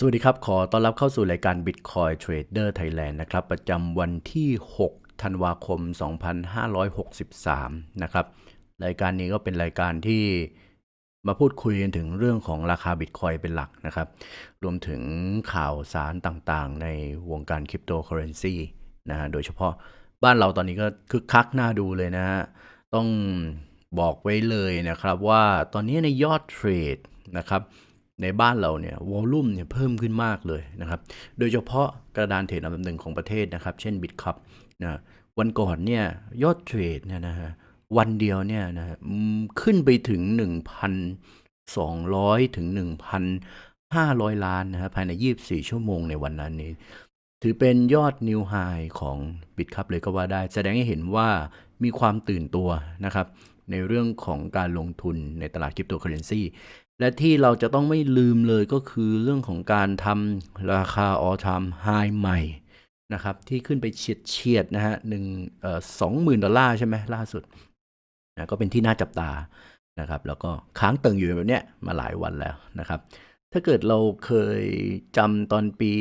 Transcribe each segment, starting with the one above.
สวัสดีครับ ขอต้อนรับเข้าสู่รายการ Bitcoin Trader Thailand นะครับ ประจำวันที่ 6 ธันวาคม 2563 นะครับ รายการนี้ก็เป็นรายการที่มาพูดคุยกันถึงเรื่องของราคา Bitcoin เป็นหลักนะครับ รวมถึงข่าวสารต่างๆ ในวงการคริปโตเคอเรนซีนะฮะ โดยเฉพาะบ้านเราตอนนี้ก็คึกคักน่าดูเลยนะฮะ ต้องบอกไว้เลยนะครับว่าตอนนี้ในยอดเทรดนะครับ ในบ้านเราเนี่ยวอลลุ่มเนี่ยเพิ่มขึ้นมากเลยนะครับ โดยเฉพาะกระดานเทรดอันดับหนึ่งของประเทศนะครับ เช่น BitCup นะวันก่อนเนี่ยยอดเทรดเนี่ยนะฮะวันเดียวเนี่ยนะฮะขึ้นไปถึง 1,200 ถึง 1,500 ล้านนะฮะภายใน 24 ชั่วโมงในวันนั้นนี้ ถือเป็นยอดนิวไฮของ BitCup เลยก็ว่าได้ แสดงให้เห็นว่ามีความตื่นตัวนะครับในเรื่องของการลงทุนในตลาดคริปโตเคอเรนซี และที่เราจะต้องไม่ลืมเลยก็คือเรื่องของการทำราคา all time high ใหม่นะครับที่ขึ้นไปเฉียดเฉียดๆนะฮะหนึ่งเอ่อสองหมื่นดอลลาร์ใช่ไหมล่าสุดนะก็เป็นที่น่าจับตานะครับแล้วก็ค้างตึงอยู่แบบเนี้ยมาหลายวันแล้วนะครับ ถ้าเกิดเราเคยจำตอนปี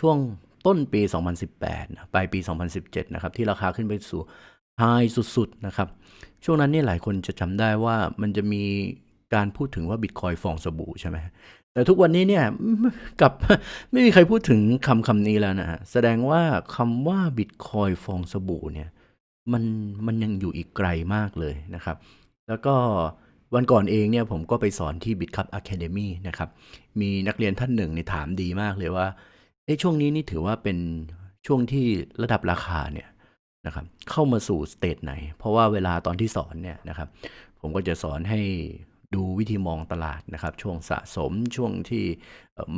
ช่วงต้นปี 2018นะปลายปี 2017 นะครับ ที่ราคาขึ้นไปสู่ไฮสุดๆนะครับ ช่วงนั้นนี่หลายคนจะจำได้ว่ามันจะมี การพูดถึงว่าบิตคอยฟองสบู่ใช่ไหมแต่ทุกวันนี้เนี่ยกับไม่มีใครพูดถึงคำคำนี้แล้วนะฮะแสดงว่าคำว่าบิตคอยฟองสบู่เนี่ยมันมันยังอยู่อีกไกลมากเลยนะครับ แล้วก็วันก่อนเองเนี่ยผมก็ไปสอนที่ BitCup Academy นะครับ มีนักเรียนท่านหนึ่งเนี่ยถามดีมากเลยว่าเอ้ช่วงนี้นี่ถือว่าเป็นช่วงที่ระดับราคาเนี่ยนะครับเข้ามาสู่สเตจไหน เพราะว่าเวลาตอนที่สอนเนี่ยนะครับ ผมก็จะสอนให้ ดูวิธีมองตลาดนะครับ ช่วงสะสมช่วงที่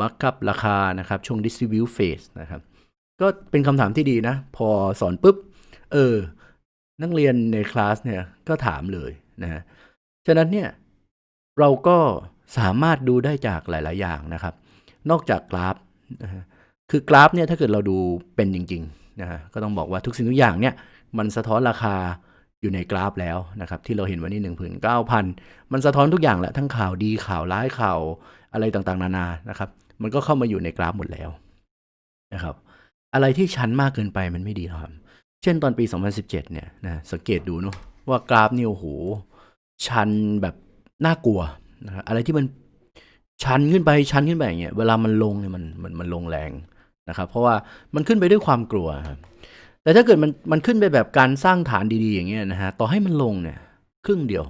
มักกับราคานะครับ ช่วง distribute phase นะครับ ก็เป็นคำถามที่ดีนะ พอสอนปุ๊บ เออ นักเรียนในคลาสเนี่ย ก็ถามเลยนะฮะฉะนั้นเนี่ย เราก็สามารถดูได้จากหลาย ๆ อย่างนะครับ นอกจากกราฟนะฮะคือกราฟเนี่ยถ้าเกิดเราดูเป็นจริง ๆ นะฮะก็ต้องบอกว่าทุกสิ่งทุกอย่างเนี่ย มันสะท้อนราคา อยู่ในกราฟแล้วนะครับ ที่เราเห็นวันนี้หนึ่งผืนเก้าพันมันสะท้อนทุกอย่างแหละทั้งข่าวดีข่าวร้ายข่าวอะไรต่างๆ นานานะครับ มันก็เข้ามาอยู่ในกราฟหมดแล้วนะครับ อะไรที่ชันมากเกินไปมันไม่ดีครับ เช่นตอนปี 2017 เนี่ยนะสังเกตดูเนาะว่ากราฟนี่โอ้โหชันแบบน่ากลัวนะครับอะไรที่มันชันขึ้นไปชันขึ้นไปอย่างเงี้ยเวลามันลงเนี่ยมันมันมันลงแรงนะครับ เพราะว่ามันขึ้นไปด้วยความกลัวครับ แต่ถ้าเกิดมันมันขึ้นไปแบบการสร้างฐานดีๆอย่างเงี้ยนะฮะต่อให้มันลงเนี่ย ครึ่งเดียว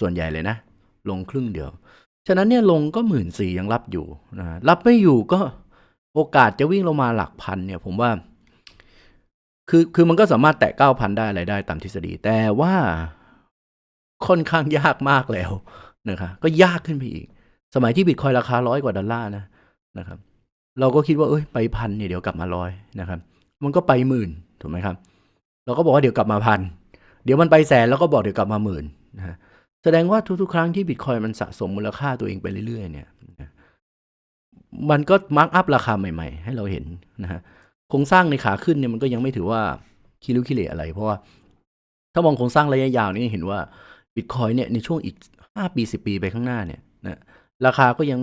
ส่วนใหญ่เลยนะ ลงครึ่งเดียว ฉะนั้นเนี่ยลงก็หมื่นสี่ยังรับอยู่นะฮะรับไม่อยู่ก็โอกาสจะวิ่งลงมาหลักพันเนี่ย ผมว่า คือคือมันก็สามารถแตะเก้าพันได้อะไรได้ตามทฤษฎี แต่ว่าค่อนข้างยากมากแล้วนะครับก็ยากขึ้นไปอีก สมัยที่บิตคอยราคาร้อยกว่าดอลลาร์นะนะครับ เราก็คิดว่าเอ้ยไปพันเนี่ยเดี๋ยวกลับมาร้อยนะครับ มันก็ไปหมื่น ถูกไหมครับ เราก็บอกว่าเดี๋ยวกลับมาพัน เดี๋ยวมันไปแสนแล้วก็บอกเดี๋ยวกลับมาหมื่นนะฮะแสดงว่าทุกๆ ครั้งที่บิตคอยมันสะสมมูลค่าตัวเองไปเรื่อยๆ เนี่ย มันก็มาร์กอัพราคาใหม่ๆ ให้เราเห็นนะฮะ โครงสร้างในขาขึ้นเนี่ยมันก็ยังไม่ถือว่าคิรุคิเลอะไร เพราะว่า ถ้ามองโครงสร้างระยะยาวนี่เห็นว่าบิตคอยเนี่ยในช่วงอีกห้าปีสิปีไปข้างหน้าเนี่ยนะราคาก็ยัง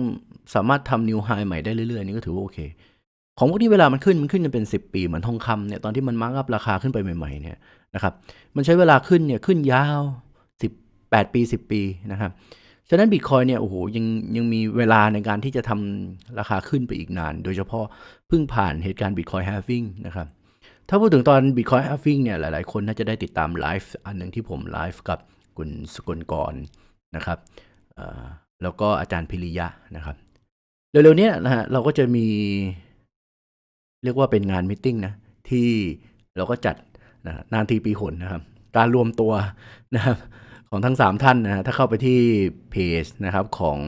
สามารถทำนิวไฮใหม่ได้เรื่อยๆ นี่ก็ถือว่าโอเค ของพวกนี้เวลามันขึ้นมันขึ้นกันเป็น 10 ปีเหมือนทองคำเนี่ยตอนที่มันมาร์กอัพราคาขึ้นไปใหม่ๆเนี่ยนะครับมันใช้เวลาขึ้นเนี่ยขึ้นยาว 18 ปี 10 ปีนะครับฉะนั้นบิตคอยเนี่ยโอ้โหยังยังมีเวลาในการที่จะทำราคาขึ้นไปอีกนาน โดยเฉพาะเพิ่งผ่านเหตุการณ์บิตคอย halving นะครับถ้าพูดถึงตอน Bitcoin halving เนี่ยหลายๆ คนน่าจะได้ติดตามไลฟ์อันหนึ่งที่ผมไลฟ์กับคุณสกลกรนะครับแล้วก็อาจารย์พิริยะนะครับเร็วๆเนี้นะฮะเราก็จะมี เรียกว่าเป็นงานมิ팅นะที่เราก็จัดนะนานทีปีหนนะครับการรวมตัวนะครับของทั้ง 3 ท่านนะถ้าเข้าไปที่เพจนะครับของ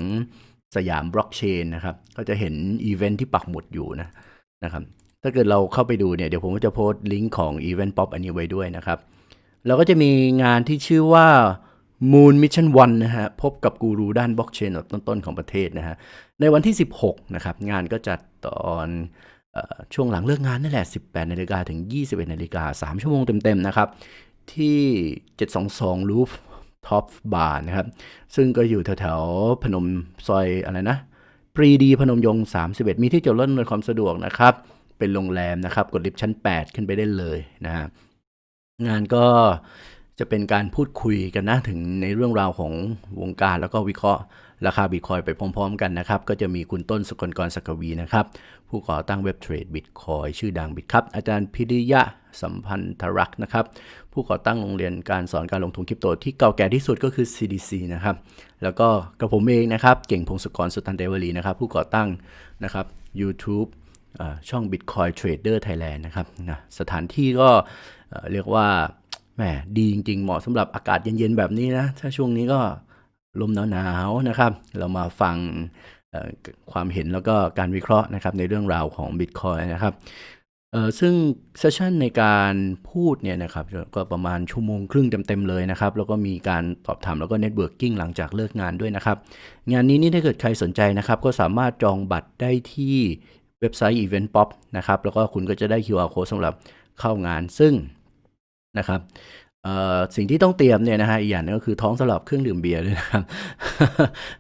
สยามบล็อกเชนนะครับก็จะเห็นอีเวนท์ที่ปักหมุดอยู่นะนะครับถ้าเกิดเราเข้าไปดูเนี่ยเดี๋ยวผมก็จะโพสต์ลิงก์ของ Event Pop อันนี้ไว้ด้วยนะครับเราก็จะมีงานที่ชื่อว่า Moon Mission One นะฮะพบกับกูรูด้านบล็อกเชนต้นๆของประเทศนะฮะในวันที่ 16นะครับงานก็จัดตอน ช่วงหลังเลิกงานนั่แหละ 18นาฬิกาถึง 21นาฬิกา3ชั่วโมงเต็มๆนะครับ ที่ 722 Roof Top Bar นะครับ ซึ่งก็อยู่แถวๆพนมซอยอะไรนะ ปรีดีพนมยงค์31 มีที่จอดรถอำนวยความสะดวกนะครับ เป็นโรงแรมนะครับ กดลิฟต์ชั้น 8 ขึ้นไปได้เลยนะฮะงานก็จะเป็นการพูดคุยกันนะถึงในเรื่องราวของวงการแล้วก็วิเคราะห์ ราคาบิตคอยไปพร้อมๆกันนะครับ ก็จะมีคุณต้นสกลกรสกวีนะครับ ผู้ก่อตั้งเว็บเทรดบิตคอยชื่อดังบิตครับ อาจารย์พิริยะสัมพันธรักษ์นะครับ ผู้ก่อตั้งโรงเรียนการสอนการลงทุนคริปโตที่เก่าแก่ที่สุดก็คือ CDC นะครับ แล้วก็กระผมเองนะครับ เก่งพงศกรสุตันเดวลีนะครับ ผู้ก่อตั้งนะครับ YouTube ช่อง Bitcoin Trader Thailand นะครับนะสถานที่ก็เรียกว่าแหมดีจริงๆ เหมาะสำหรับอากาศเย็นๆ แบบนี้นะ ถ้าช่วงนี้ก็ ลมหนาวๆนะครับ เรามาฟังความเห็นแล้วก็การวิเคราะห์นะครับในเรื่องราวของ Bitcoin นะครับซึ่งเซสชันในการพูดเนี่ยนะครับก็ประมาณชั่วโมงครึ่งเต็มๆเลยนะครับ แล้วก็มีการตอบถามแล้วก็เน็ตเวิร์กิ่งหลังจากเลิกงานด้วยนะครับ งานนี้นี่ถ้าเกิดใครสนใจนะครับ ก็สามารถจองบัตรได้ที่เว็บไซต์ Event Pop นะครับ แล้วก็คุณก็จะได้ QR code สำหรับเข้างานซึ่งนะครับ สิ่งที่ต้องเตรียมเนี่ยนะฮะอีกอย่างนึงก็คือท้องสำหรับเครื่องดื่มเบียร์ด้วยนะครับ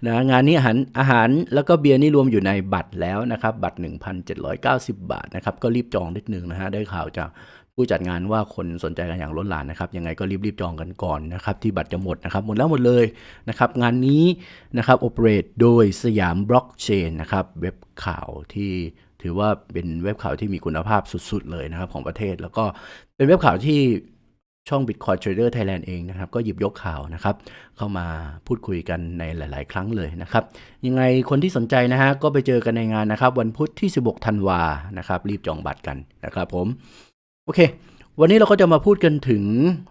นะงานนี้อาหารอาหารแล้วก็เบียร์นี่รวมอยู่ในบัตรแล้วนะครับ บัตร 1,790 บาทนะครับ ก็รีบจองนิดนึงนะฮะได้ข่าวจากผู้จัดงานว่าคนสนใจกันอย่างล้นหลามนะครับ ยังไงก็รีบๆจองกันก่อนนะครับ ที่บัตรจะหมดนะครับ หมดแล้วหมดเลยนะครับ งานนี้นะครับโอเปเรตโดยสยามบล็อกเชนนะครับเว็บข่าวที่ถือว่าเป็นเว็บข่าวที่มีคุณภาพสุด ๆ เลยนะครับของประเทศ แล้วก็เป็นเว็บข่าวที่ ช่อง Bitcoin Trader Thailand เองนะครับ ก็หยิบยกข่าวนะครับ เข้ามาพูดคุยกันในหลาย ๆ ครั้งเลยนะครับ ยังไงคนที่สนใจนะฮะ ก็ไปเจอกันในงานนะครับ วันพุธที่ 16 ธันวานะครับ รีบจองบัตรกันนะครับผม โอเค วันนี้เราก็จะมาพูดกันถึง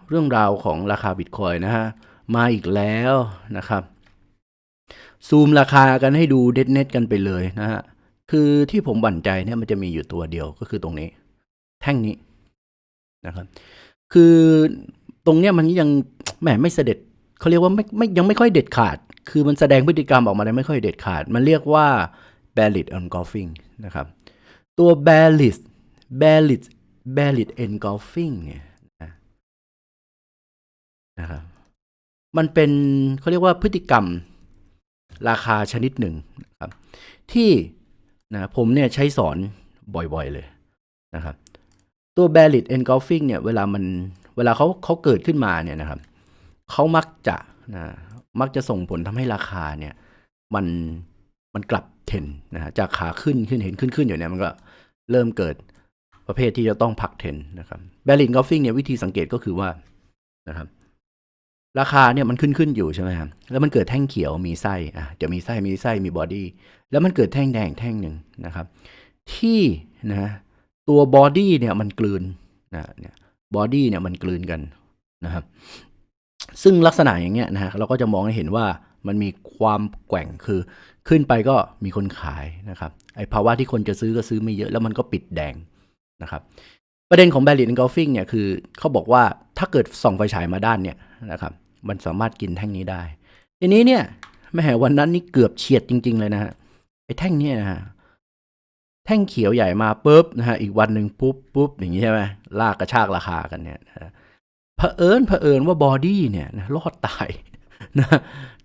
เรื่องราวของราคาบิตคอยนะฮะ มาอีกแล้วนะครับ ซูมราคากันให้ดูเด็ดเน็ตกันไปเลยนะฮะ คือที่ผมบั่นใจเนี่ยมันจะมีอยู่ตัวเดียวก็คือตรงนี้ แท่งนี้นะครับ คือตรงเนี้ยมันยังแหมไม่เสด็จเขาเรียกว่าไม่ไม่ยังไม่ค่อยเด็ดขาด คือมันแสดงพฤติกรรมออกมาได้ไม่ค่อยเด็ดขาด มันเรียกว่า bearish engulfing นะครับ ตัว bearish bearish bearish engulfing เนี่ยนะนะครับมันเป็นเขาเรียกว่าพฤติกรรมราคาชนิดหนึ่งนะครับที่นะผมเนี่ยใช้สอนบ่อยๆเลยนะครับ ตัว bearish engulfing เนี่ยเวลามันเวลาเขาเขาเกิดขึ้นมาเนี่ยนะครับเขามักจะนะมักจะส่งผลทำให้ราคาเนี่ยมันมันกลับเทรนนะฮะจากขาขึ้นขึ้นเห็นขึ้นขึ้นอยู่เนี่ยมันก็เริ่มเกิดประเภทที่จะต้องพักเทรนนะครับ bearish engulfing เนี่ยวิธีสังเกตก็คือว่านะครับราคาเนี่ยมันขึ้นขึ้นอยู่ใช่ไหมครับแล้วมันเกิดแท่งเขียวมีไส้อะจะมีไส้มีไส้มีบอดี้แล้วมันเกิดแท่งแดงแท่งหนึ่งนะครับ ที่นะ ตัวบอดี้เนี่ยมันกลืนนะเนี่ยบอดี้เนี่ยมันกลืนกันนะครับซึ่งลักษณะอย่างเงี้ยนะฮะเราก็จะมองให้เห็นว่ามันมีความแกว่งคือขึ้นไปก็มีคนขายนะครับไอภาวะที่คนจะซื้อก็ซื้อไม่เยอะแล้วมันก็ปิดแดงนะครับประเด็นของ Barrier Engulfing เนี่ยคือเขาบอกว่าถ้าเกิดส่องไฟฉายมาด้านเนี่ยนะครับมันสามารถกินแท่งนี้ได้ ทีนี้เนี่ยแม่วันนั้นนี่เกือบเฉียดจริง ๆ เลยนะฮะไอแท่งเนี้นะฮะ แท่งเขียวใหญ่มาปุ๊บนะฮะอีกวันหนึ่งปุ๊บปุ๊บอย่างนี้ใช่ไหมลากกระชากราคากันเนี่ยนะเผอิญเผอิญว่าบอดี้เนี่ยนะรอดตายนะ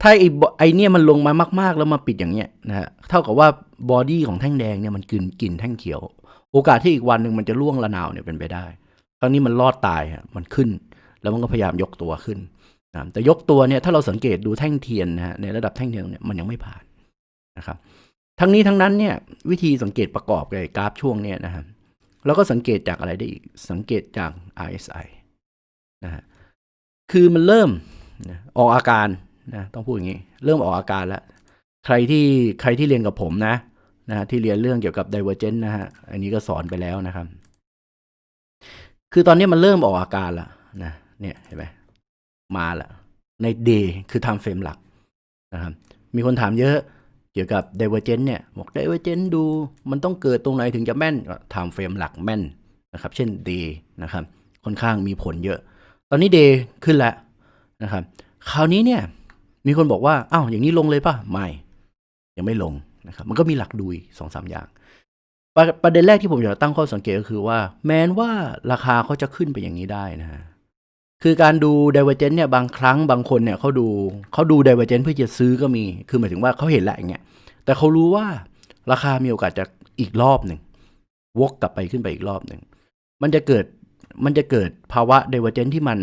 ถ้าไอ้ไอเนี่ยมันลงมามาก ๆ แล้วมาปิดอย่างเงี้ยนะฮะเท่ากับว่าบอดี้ของแท่งแดงเนี่ยมันกินกินแท่งเขียว โอกาสที่อีกวันหนึ่งมันจะล่วงละนาวเนี่ยเป็นไปได้ครั้งนี้มันรอดตายฮะมันขึ้น แล้วมันก็พยายามยกตัวขึ้นนะแต่ยกตัวเนี่ยถ้าเราสังเกตดูแท่งเทียนนะฮะในระดับแท่งเทียนเนี่ยมันยังไม่ผ่านนะครับ ทั้งนี้ทั้งนั้นเนี่ยวิธีสังเกตประกอบกับไอ้กราฟช่วงเนี่ยนะครับเราก็สังเกตจากอะไรได้อีก สังเกตจาก RSI นะฮะคือมันเริ่มนะออกอาการนะต้องพูดอย่างนี้ เริ่มออกอาการแล้ว ใครที่ใครที่เรียนกับผมนะนะที่เรียนเรื่องเกี่ยวกับ divergence นะฮะอันนี้ก็สอนไปแล้วนะครับ คือตอนนี้มันเริ่มออกอาการแล้วนะเนี่ยเห็นไหมมาล้วใน day คือ time frame หลักนะครับมีคนถามเยอะ กี่ยวกับ d i v e r g e n c เนี่ยบอก d i v e r g e n c ดูมันต้องเกิดตรงไหนถึงจะแม่นก็ time frame หลักแม่นนะครับ เช่น day นะครับ ค่อนข้างมีผลเยอะ ตอนนี้ day ขึ้นแล้วนะครับ คราวนี้เนี่ย มีคนบอกว่า อ้าว อย่างนี้ลงเลยป่ะ ไม่ ยังไม่ลงนะครับ มันก็มีหลักดูอีกสองสามอย่างประประเด็นแรกที่ผมอยากจะตั้งข้อสังเกตก็คือว่า แม้นว่าราคาเขาจะขึ้นไปอย่างนี้ได้นะฮะ คือการดู divergence เนี่ยบางครั้งบางคนเนี่ยเขาดูเขาดู divergence เพื่อจะซื้อก็มี คือหมายถึงว่าเขาเห็นแหละอย่างเงี้ย แต่เขารู้ว่าราคามีโอกาสจะอีกรอบหนึ่งวกกลับไปขึ้นไปอีกรอบหนึ่ง มันจะเกิดมันจะเกิดภาวะ divergence ที่มัน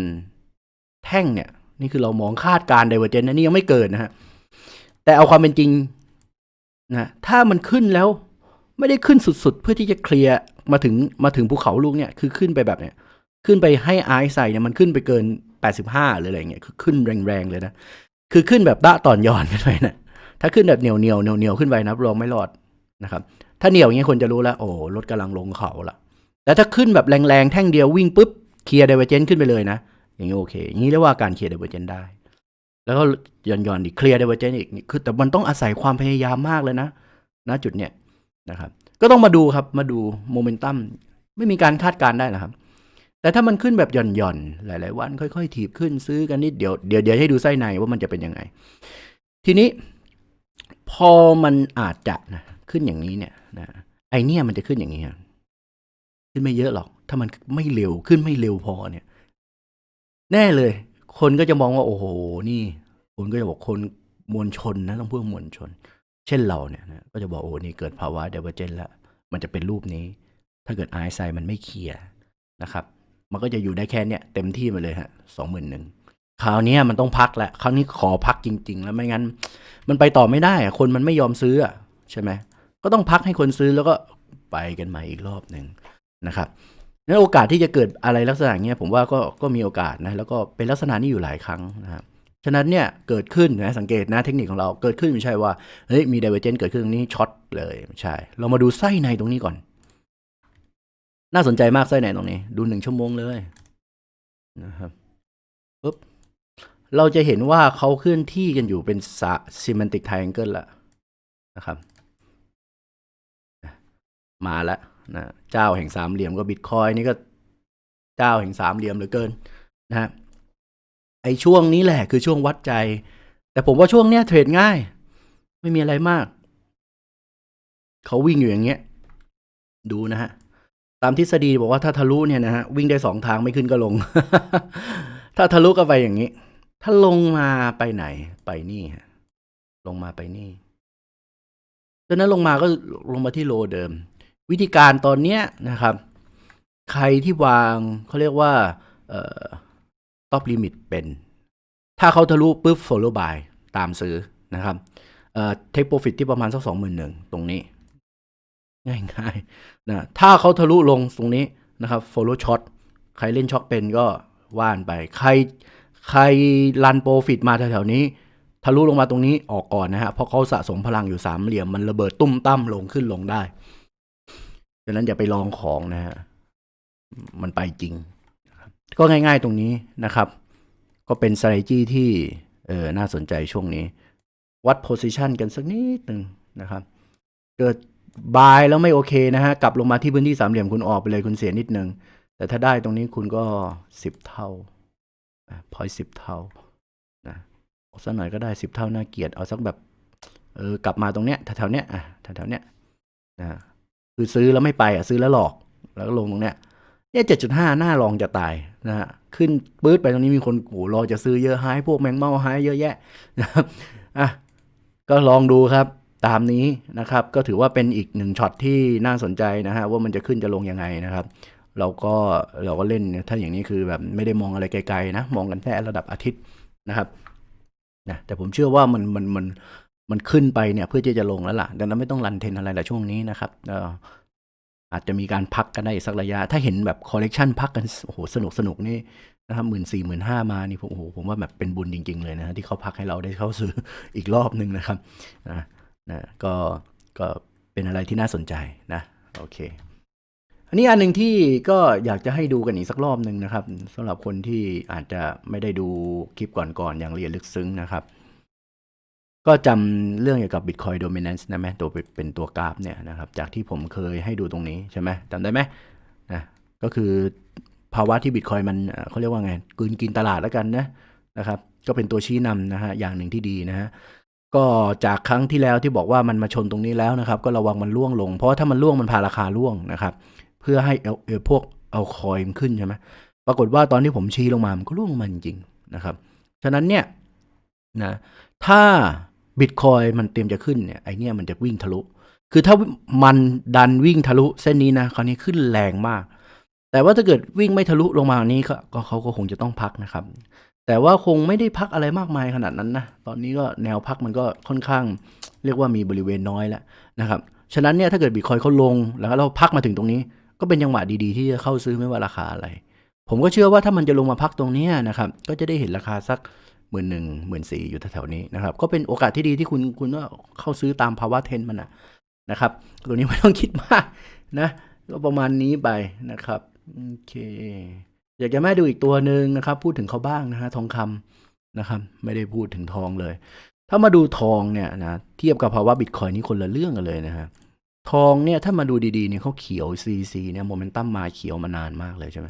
แท่งเนี่ย นี่คือเรามองคาดการณ์ divergence นะนี่ยังไม่เกิดนะฮะ แต่เอาความเป็นจริงนะถ้ามันขึ้นแล้วไม่ได้ขึ้นสุดๆ เพื่อที่จะเคลียร์มาถึงมาถึงภูเขาลูกเนี่ยคือขึ้นไปแบบเนี้ย ขึ้นไปให้ไอซ์ใส่เนี่ยมันขึ้นไปเกิน 85 หรืออะไรเงี้ยคือขึ้นแรงๆเลยนะ คือขึ้นแบบดะตอนย้อนกันไปนะถ้าขึ้นแบบเหนียวเหนียวเหนียวเหนียวขึ้นไปนะรับรองไม่รอดนะครับ ถ้าเหนียวอย่างเงี้ยคนจะรู้แล้วโอ้รถกำลังลงเขาละแต่ถ้าขึ้นแบบแรงๆแท่งเดียววิ่งปุ๊บเคลียร์ไดเวอร์เจนขึ้นไปเลยนะ อย่างนี้โอเคอย่างนี้เรียกว่าการเคลียร์ไดเวอร์เจนได้ แล้วก็ย่อนย่อนอีกเคลียร์ไดเวอร์เจนอีกนี่คือแต่มันต้องอาศัยความพยายามมากเลยนะณจุดเนี้ยนะครับ ก็ต้องมาดูครับมาดูโมเมนตัมไม่มีการคาดการได้นะครับ แต่ถ้ามันขึ้นแบบหย่อนหย่อนๆ หลาย ๆ วันค่อยๆถีบขึ้นซื้อกันนิดเดียวเดี๋ยวเดี๋ยวให้ดูไส้ในว่ามันจะเป็นยังไง ทีนี้พอมันอาจจะนะขึ้นอย่างนี้เนี่ยนะไอเนี่ยมันจะขึ้นอย่างนี้ขึ้นไม่เยอะหรอก ถ้ามันไม่เร็วขึ้นไม่เร็วพอเนี่ย แน่เลย คนก็จะมองว่า โอ้โห นี่ คนก็จะบอกคนมวลชนนะต้องพูดว่ามวลชน เช่นเราเนี่ยนะก็จะบอกโอ้นี่เกิดภาวะเดเวอร์เจนแล้วมันจะเป็นรูปนี้ ถ้าเกิดไอซ์ไซมันไม่เคลียร์นะครับ มันก็จะอยู่ได้แค่เนี้ยเต็มที่มาเลยฮะสองหมื่นหนึ่งคราวนี้มันต้องพักแหล้วคราวนี้ขอพักจริง ๆ แล้วไม่งั้น มันไปต่อไม่ได้อะคนมันไม่ยอมซื้ออะใช่ไหมก็ต้องพักให้คนซื้อแล้วก็ไปกันใหม่อีกรอบหนึ่งนะครับนั้นโอกาสที่จะเกิดอะไรลักษณะเนี้ยผมว่าก็ก็มีโอกาสนะแล้วก็เป็นลักษณะนี้อยู่หลายครั้งนะครับฉะนั้นเนี่ยเกิดขึ้นนะสังเกตนะเทคนิคของเราเกิดขึ้นไม่ใช่ว่าเฮ้ยมี d ดเวอร์เจนเกิดขึ้นตรงนี้ช็อตเลยไม่ใช่ เรามาดูไส้ในตรงนี้ก่อน น่าสนใจมากไส้ในตรงนี้ ดูหนึ่งชั่วโมงเลยนะครับปุ๊บเราจะเห็นว่าเขาเคลื่อนที่กันอยู่เป็นสะ semantic triangle แล้วนะครับ มาแล้วนะเจ้าแห่งสามเหลี่ยมก็บิตคอยนี่ก็เจ้าแห่งสามเหลี่ยมเหลือเกินนะฮะไอช่วงนี้แหละคือช่วงวัดใจ แต่ผมว่าช่วงเนี้ยเทรดง่าย ไม่มีอะไรมาก เขาวิ่งอยู่อย่างเงี้ย ดูนะฮะ ตามทฤษฎีบอกว่าถ้าทะลุเนี่ยนะฮะวิ่งได้สองทางไม่ขึ้นก็ลง ถ้าทะลุก็ไปอย่างนี้ ถ้าลงมาไปไหน ไปนี่ฮะลงมาไปนี่ดังนั้นลงมาก็ลงมาที่โลเดิม วิธีการตอนเนี้ยนะครับ ใครที่วางเขาเรียกว่าเอ่อ top limit เป็น ถ้าเขาทะลุปุ๊บ follow by ตามซื้อนะครับเอ่อ take profit ที่ประมาณสักสองหมื่นหนึ่งตรงนี้ ง่ายๆนะถ้าเขาทะลุลงตรงนี้นะครับ follow short ใครเล่นช็อตเป็นก็ว่านไป ใครใครรันโปรฟิตมาแถวๆนี้ ทะลุลงมาตรงนี้ออกก่อนนะฮะ เพราะเขาสะสมพลังอยู่สามเหลี่ยม มันระเบิดตุ้มตั้มลงขึ้นลงได้ดังนั้นอย่าไปลองของนะฮะ มันไปจริง ก็ง่ายๆตรงนี้นะครับ ก็เป็น s t r a t e g ที่เออน่าสนใจช่วงนี้ วัด position กันสักนิดหนึ่งนะครับ เกิด บายแล้วไม่โอเคนะฮะ กลับลงมาที่พื้นที่สามเหลี่ยมคุณออกไปเลยคุณเสียนิดนึง แต่ถ้าได้ตรงนี้คุณก็สิบเท่าพอยสิบเท่านะอสักหน่อยก็ได้สิบเท่าน่าเกลียดเอาสักแบบเออกลับมาตรงเนี้ยแถวๆเนี้ยอะแถวๆเนี้ยนะคือซื้อแล้วไม่ไปอะซื้อแล้วหลอกแล้วก็ลงตรงเนี้ยเนี่ยเจ็ดจุดห้าหน้าลองจะตายนะฮะขึ้นปื๊ดไปตรงนี้มีคนกูรอจะซื้อเยอะหายพวกแมงเม่าหายเยอะแยะนะครับอะก็ลองดูครับ ตามนี้นะครับ ก็ถือว่าเป็นอีกหนึ่งช็อตที่น่าสนใจนะฮะว่ามันจะขึ้นจะลงยังไงนะครับ เราก็เราก็เล่นเนี่ยถ้าอย่างนี้คือแบบไม่ได้มองอะไรไกลๆนะ มองกันแค่ระดับอาทิตย์นะครับนะแต่ผมเชื่อว่ามันมันมันมันขึ้นไปเนี่ยเพื่อที่จะลงแล้วล่ะดังนั้นไม่ต้องรันเทนอะไรแต่ช่วงนี้นะครับเอออาจจะมีการพักกันได้อีกสักระยะ ถ้าเห็นแบบคอลเลกชันพักกันโอ้โหสนุกสนุกนี่นะครับหมื่นสี่หมื่นห้ามานี่ผมโอ้โหผมว่าแบบเป็นบุญจริง ๆ เลยนะที่เขาพักให้เราได้เข้าซื้ออีกรอบหนึ่งนะครับนะ นะก็ก็เป็นอะไรที่น่าสนใจนะโอเค อันนี้อันหนึ่งที่ก็อยากจะให้ดูกันอีกสักรอบหนึ่งนะครับสำหรับคนที่อาจจะไม่ได้ดูคลิปก่อนๆอย่างละเอียดลึกซึ้งนะครับ ก็จำเรื่องเกี่ยวกับ Bitcoin Dominance นะไหมตัวเป็นตัวกราฟเนี่ยนะครับ จากที่ผมเคยให้ดูตรงนี้ใช่ไหมจำได้ไหมนะก็คือภาวะที่ Bitcoin มันเขาเรียกว่าไงกืนกินตลาดแล้วกันนะนะครับ ก็เป็นตัวชี้นำนะฮะอย่างหนึ่งที่ดีนะฮะ ก็จากครั้งที่แล้วที่บอกว่ามันมาชนตรงนี้แล้วนะครับ ก็ระวังมันล่วงลง เพราะถ้ามันล่วงมันพาราคาล่วงนะครับ เพื่อให้เอเอพวกเอาคอยมันขึ้นใช่ไหมปรากฏว่าตอนที่ผมชี้ลงมามันก็ล่วงลงมาจริงๆนะครับฉะนั้นเนี่ยนะถ้าบิตคอยมันเตรียมจะขึ้นเนี่ยไอเนี่ยมันจะวิ่งทะลุ คือถ้ามันดันวิ่งทะลุเส้นนี้นะคราวนี้ขึ้นแรงมาก แต่ว่าถ้าเกิดวิ่งไม่ทะลุลงมานี้ก็เขาก็คงจะต้องพักนะครับ แต่ว่าคงไม่ได้พักอะไรมากมายขนาดนั้นนะ ตอนนี้ก็แนวพักมันก็ค่อนข้าง เรียกว่ามีบริเวณน้อยแล้วนะครับ ฉะนั้นเนี่ยถ้าเกิดบิตคอยเขาลงแล้วเราพักมาถึงตรงนี้ ก็เป็นจังหวะดีๆ ที่จะเข้าซื้อไม่ว่าราคาอะไร ผมก็เชื่อว่าถ้ามันจะลงมาพักตรงนี้นะครับ ก็จะได้เห็นราคาสักหมื่นหนึ่งหมื่นสี่อยู่แถวๆนี้นะครับ ก็เป็นโอกาสที่ดีที่คุณคุณก็เข้าซื้อตามภาวะเทรนด์มันนะนะครับ ตัวนี้ไม่ต้องคิดมากนะ ก็ประมาณนี้ไปนะครับ โอเค อยากจะแม่ดูอีกตัวหนึ่งนะครับ พูดถึงเขาบ้างนะฮะทองคำนะครับ ไม่ได้พูดถึงทองเลย ถ้ามาดูทองเนี่ยนะเทียบกับภาวะบิตคอยนี่คนละเรื่องกันเลยนะฮะทองเนี่ยถ้ามาดูดีๆเนี่ยเขาเขียว CC เนี่ยโมเมนตัมมาเขียวมานานมากเลยใช่ไหม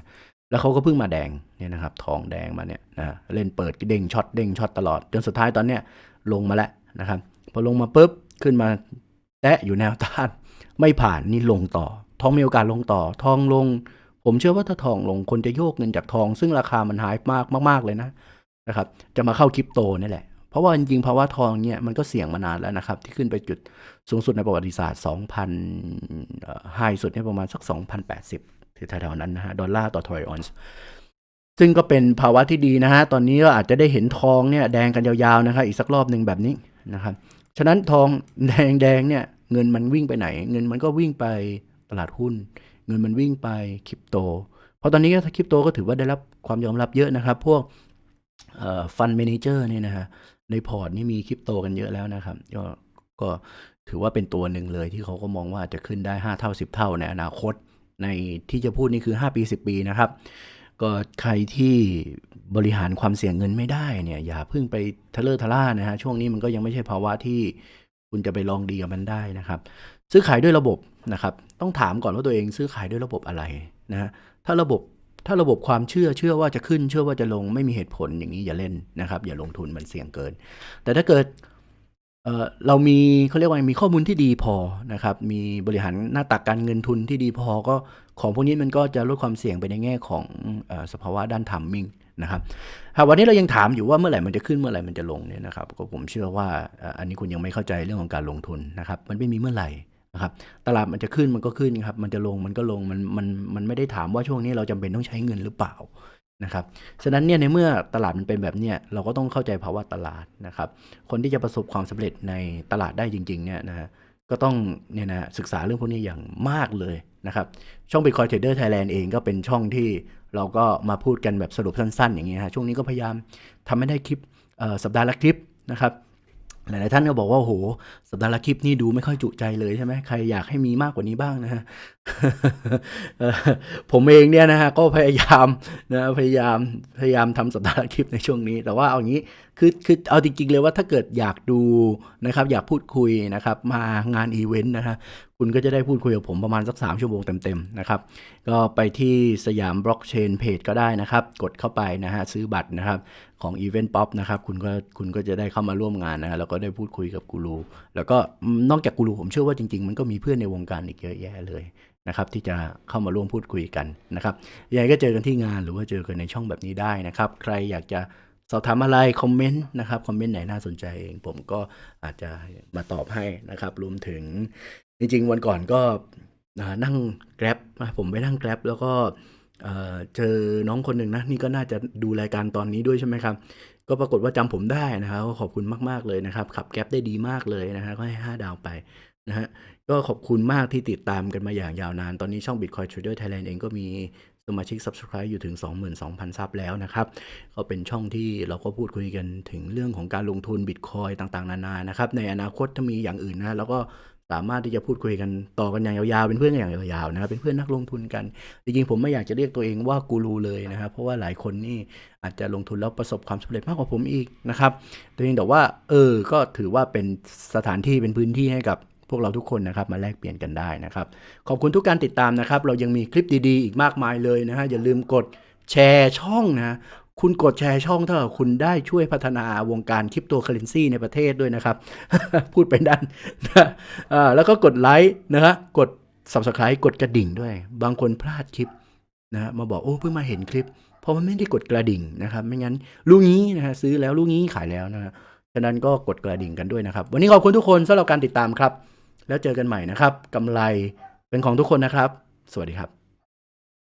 แล้วเขาก็เพิ่งมาแดงเนี่ยนะครับ ทองแดงมาเนี่ยนะเล่นเปิดเด้งช็อตเด้งช็อตตลอดจนสุดท้ายตอนเนี้ยลงมาแล้วนะครับ พอลงมาปุ๊บขึ้นมาแตะอยู่แนวต้านไม่ผ่านนี่ลงต่อ ทองมีโอกาสลงต่อ ทองลง ผมเชื่อว่าถ้าทองลงคนจะโยกเงินจากทอง ซึ่งราคามันหายมากมากๆเลยนะนะครับจะมาเข้าคริปโตนี่แหละ เพราะว่าจริงๆภาวะทองเนี่ยมันก็เสี่ยงมานานแล้วนะครับ ที่ขึ้นไปจุดสูงสุดในประวัติศาสตร์ 2,000ไฮสุดเนี่ยประมาณสัก 2,080ถือแถวๆนั้นนะฮะดอลลาร์ต่อทรอยออนซ์ซึ่งก็เป็นภาวะที่ดีนะฮะ ตอนนี้ก็อาจจะได้เห็นทองเนี่ยแดงกันยาวๆนะครับ อีกสักรอบหนึ่งแบบนี้นะครับ ฉะนั้นทองแดงๆเนี่ยเงินมันวิ่งไปไหน เงินมันก็วิ่งไปตลาดหุ้น เงินมันวิ่งไปคริปโต เพราะตอนนี้ถ้าคริปโตก็ถือว่าได้รับความยอมรับเยอะนะครับ พวกฟันเมนเจอร์เนี่ยนะฮะในพอร์ตนี่มีคริปโตกันเยอะแล้วนะครับก็ก็ถือว่าเป็นตัวหนึ่งเลยที่เขาก็มองว่าจะขึ้นได้ 5 เท่า 10 เท่าในอนาคต ในที่จะพูดนี่คือ 5 ปี 10 ปีนะครับ ก็ใครที่บริหารความเสี่ยงเงินไม่ได้เนี่ยอย่าเพิ่งไปทะเลอร์ทะล่านะฮะช่วงนี้มันก็ยังไม่ใช่ภาวะที่คุณจะไปลองดีกับมันได้นะครับ ซื้อขายด้วยระบบนะครับ ต้องถามก่อนว่าตัวเองซื้อขายด้วยระบบอะไรนะถ้าระบบถ้าระบบความเชื่อเชื่อว่าจะขึ้นเชื่อว่าจะลงไม่มีเหตุผลอย่างนี้อย่าเล่นนะครับ อย่าลงทุนมันเสี่ยงเกิน แต่ถ้าเกิดเเรามีเขาเรียกว่ามีข้อมูลที่ดีพอนะครับ มีบริหารหน้าตักการเงินทุนที่ดีพอก็ของพวกนี้มันก็จะลดความเสี่ยงไปในแง่ของอสภาวะด้านทัมมิ่งนะครับหากวันนี้เรายังถามอยู่ว่าเมื่อไหร่มันจะขึ้นเมื่อไหร่มันจะลงเนี่ยนะครับก็ผมเชื่อว่าอันนี้คุณยังไม่เข้าใจเรื่องของการลงทุนนะครับ มันไม่มีเมื่อไหร่ นะครับตลาดมันจะขึ้นมันก็ขึ้นครับมันจะลงมันก็ลงมันมันมันไม่ได้ถามว่าช่วงนี้เราจำเป็นต้องใช้เงินหรือเปล่านะครับฉะนั้นเนี่ยในเมื่อตลาดมันเป็นแบบเนี้ยเราก็ต้องเข้าใจภาวะตลาดนะครับ คนที่จะประสบความสำเร็จในตลาดได้จริงๆเนี่ยนะฮะก็ต้องเนี่ยนะศึกษาเรื่องพวกนี้อย่างมากเลยนะครับช่อง Bitcoin Trader Thailand เองก็เป็นช่องที่เราก็มาพูดกันแบบสรุปสั้นๆ อย่างเงี้ยฮะช่วงนี้ก็พยายามทำให้ได้คลิปสัปดาห์ละคลิปนะครับ หลายๆท่านก็บอกว่าโหสัปดาห์ละคลิปนี่ดูไม่ค่อยจุใจเลยใช่ไหมใครอยากให้มีมากกว่านี้บ้างนะฮะ ผมเองเนี่ยนะฮะก็พยายามนะพยายามพยายามทำสัปดาห์ละคลิปในช่วงนี้ แต่ว่าเอางี้คือคือเอาจริงๆเลยว่าถ้าเกิดอยากดูนะครับอยากพูดคุยนะครับมางานอีเวนต์นะฮะคุณก็จะได้พูดคุยกับผมประมาณสัก 3 ชั่วโมงเต็มๆนะครับก็ไปที่สยามบล็อกเชนเพจก็ได้นะครับ กดเข้าไปนะฮะซื้อบัตรนะครับของ Event Pop นะครับคุณก็คุณก็จะได้เข้ามาร่วมงานนะฮะแล้วก็ได้พูดคุยกับกูรูแล้วก็นอกจากกูรูผมเชื่อว่าจริงๆ มันก็มีเพื่อนในวงการอีกเยอะแยะเลย นะครับที่จะเข้ามาร่วมพูดคุยกันนะครับยังไงก็เจอกันที่งานหรือว่าเจอกันในช่องแบบนี้ได้นะครับ ใครอยากจะสอบถามอะไรคอมเมนต์นะครับคอมเมนต์ไหนน่าสนใจเอง ผมก็อาจจะมาตอบให้นะครับ รวมถึงจริง ๆ วันก่อนก็นั่งแกร็บผมไปนั่งแกร็บแล้วก็เจอน้องคนหนึ่งนะนี่ก็น่าจะดูรายการตอนนี้ด้วยใช่ไหมครับก็ปรากฏว่าจำผมได้นะครับขอบคุณมาก ๆ เลยนะครับขับแก๊ปได้ดีมากเลยนะฮะก็ให้ 5 ดาวไปนะฮะ ก็ขอบคุณมากที่ติดตามกันมาอย่างยาวนาน ตอนนี้ช่อง Bitcoin Trader Thailand เองก็มีสมาชิก Subscribe อยู่ถึง 22,000 ซับแล้วนะครับ ก็เป็นช่องที่เราก็พูดคุยกันถึงเรื่องของการลงทุน Bitcoin ต่างๆ นานานะครับ ในอนาคตถ้ามีอย่างอื่นนะแล้วก็สามารถที่จะพูดคุยกันต่อกันอย่างยาวๆ เป็นเพื่อนกันอย่างยาวๆนะครับเป็นเพื่อนนักลงทุนกัน จริงๆ ผมไม่อยากจะเรียกตัวเองว่ากูรูเลยนะครับ เพราะว่าหลายคนนี่อาจจะลงทุนแล้วประสบความสำเร็จมากกว่าผมอีกนะครับแต่เพียงแต่ว่าเออ ก็ถือว่าเป็นสถานที่เป็นพื้นที่ให้กับ พวกเราทุกคนนะครับมาแลกเปลี่ยนกันได้นะครับ ขอบคุณทุกการติดตามนะครับ เรายังมีคลิปดีๆ อีกมากมายเลยนะฮะอย่าลืมกดแชร์ช่องนะคุณกดแชร์ช่องเท่ากับคุณได้ช่วยพัฒนาวงการคริปโตเคอเรนซีในประเทศด้วยนะครับ พูดไปด้านนะแล้วก็กดไลค์นะฮะกด subscribe กดกระดิ่งด้วย บางคนพลาดคลิปนะมาบอกโอ้เพิ่งมาเห็นคลิป เพราะมันไม่ได้กดกระดิ่งนะครับ ไม่งั้นลูกนี้นะฮะซื้อแล้วลูกนี้ขายแล้วนะฮะฉะนั้นก็กดกระดิ่งกันด้วยนะครับ วันนี้ขอบคุณทุกคนสำหรับการติดตามครับ แล้วเจอกันใหม่นะครับกำไรเป็นของทุกคนนะครับ สวัสดีครับ